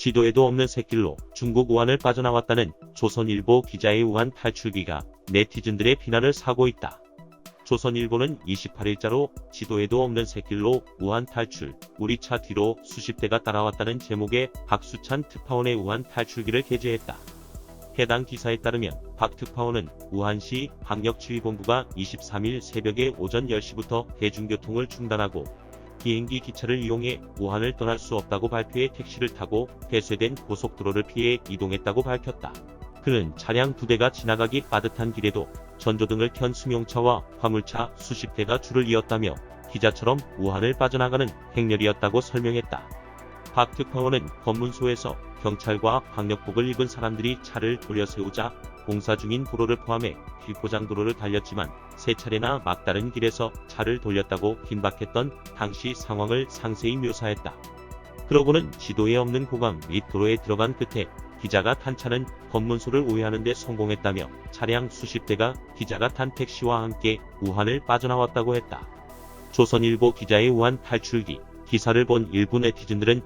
지도에도 없는 샛길로 중국 우한을 빠져나왔다는 조선일보 기자의 우한 탈출기가 네티즌들의 비난을 사고 있다. 조선일보는 28일자로 지도에도 없는 샛길로 우한 탈출, 우리 차 뒤로 수십 대가 따라왔다는 제목의 박수찬 특파원의 우한 탈출기를 게재했다. 해당 기사에 따르면 박 특파원은 우한시 방역지휘본부가 23일 새벽에 오전 10시부터 대중교통을 중단하고 비행기 기차를 이용해 우한을 떠날 수 없다고 발표해 택시를 타고 폐쇄된 고속도로를 피해 이동했다고 밝혔다. 그는 차량 두 대가 지나가기 빠듯한 길에도 전조등을 켠 승용차와 화물차 수십 대가 줄을 이었다며 기자처럼 우한을 빠져나가는 행렬이었다고 설명했다. 박 특파원은 검문소에서 경찰과 방역복을 입은 사람들이 차를 돌려세우자 공사 중인 도로를 포함해 비포장 도로를 달렸지만 세 차례나 막다른 길에서 차를 돌렸다고 긴박했던 당시 상황을 상세히 묘사했다. 그러고는 지도에 없는 고감 및 도로에 들어간 끝에 기자가 탄 차는 검문소를 오해하는 데 성공했다며 차량 수십 대가 기자가 탄 택시와 함께 우한을 빠져나왔다고 했다. 조선일보 기자의 우한 탈출기 기사를 본 일부 네티즌들은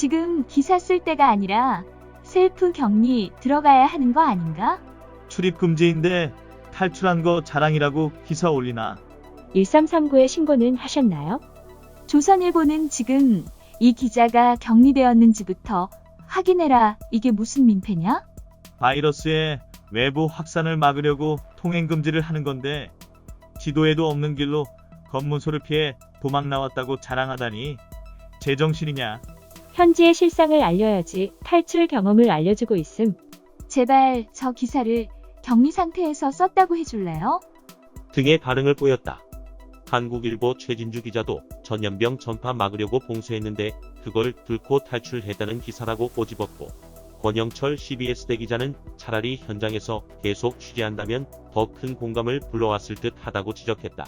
지금 기사 쓸 때가 아니라 셀프 격리 들어가야 하는 거 아닌가? 출입 금지인데 탈출한 거 자랑이라고 기사 올리나. 1339에 신고는 하셨나요? 조선일보는 지금 이 기자가 격리되었는지부터 확인해라. 이게 무슨 민폐냐? 바이러스의 외부 확산을 막으려고 통행 금지를 하는 건데 지도에도 없는 길로 검문소를 피해 도망 나왔다고 자랑하다니 제정신이냐. 현지의 실상을 알려야지 탈출 경험을 알려주고 있음. 제발 저 기사를 격리 상태에서 썼다고 해줄래요? 등의 반응을 보였다. 한국일보 최진주 기자도 전염병 전파 막으려고 봉쇄했는데 그걸 뚫고 탈출했다는 기사라고 꼬집었고 권영철 CBS 대기자는 차라리 현장에서 계속 취재한다면 더 큰 공감을 불러왔을 듯 하다고 지적했다.